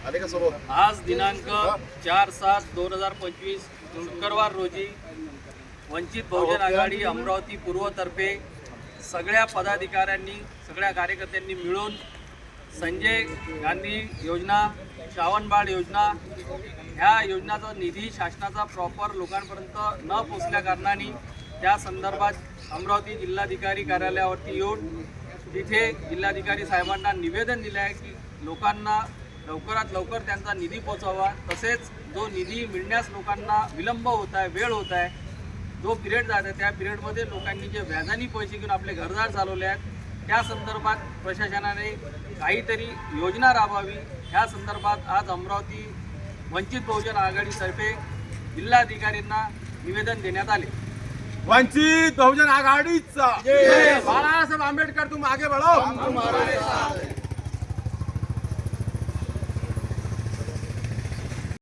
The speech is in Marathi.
आज दिनांक चार सात दोन हजार पंचवीस शुक्रवार रोजी वंचित बहुजन आघाडी अमरावती पूर्वतर्फे सगळ्या पदाधिकाऱ्यांनी सगळ्या कार्यकर्त्यांनी मिळून संजय गांधी योजना श्रावणबाळ योजना ह्या योजनाचा निधी शासनाचा प्रॉपर लोकांपर्यंत न पोचल्या कारणाने त्या संदर्भात अमरावती जिल्हाधिकारी कार्यालयावरती येऊन तिथे जिल्हाधिकारी साहेबांना निवेदन दिले आहे की लोकांना लवकरात लवकर त्यांचा निधी पोचावा तसेच जो निधी मिळण्यास लोकांना विलंब होत आहे वेळ होत आहे जो पिरियड जात आहे त्या पिरियडमध्ये लोकांनी जे व्याजाने पैसे घेऊन आपले घरदार चालवले आहेत त्या संदर्भात प्रशासनाने काहीतरी योजना राबवावी. ह्या संदर्भात आज अमरावती वंचित बहुजन आघाडीतर्फे जिल्हाधिकाऱ्यांना निवेदन देण्यात आले. वंचित बहुजन आघाडीचा. बाळासाहेब आंबेडकर तुम आगे बढ़ो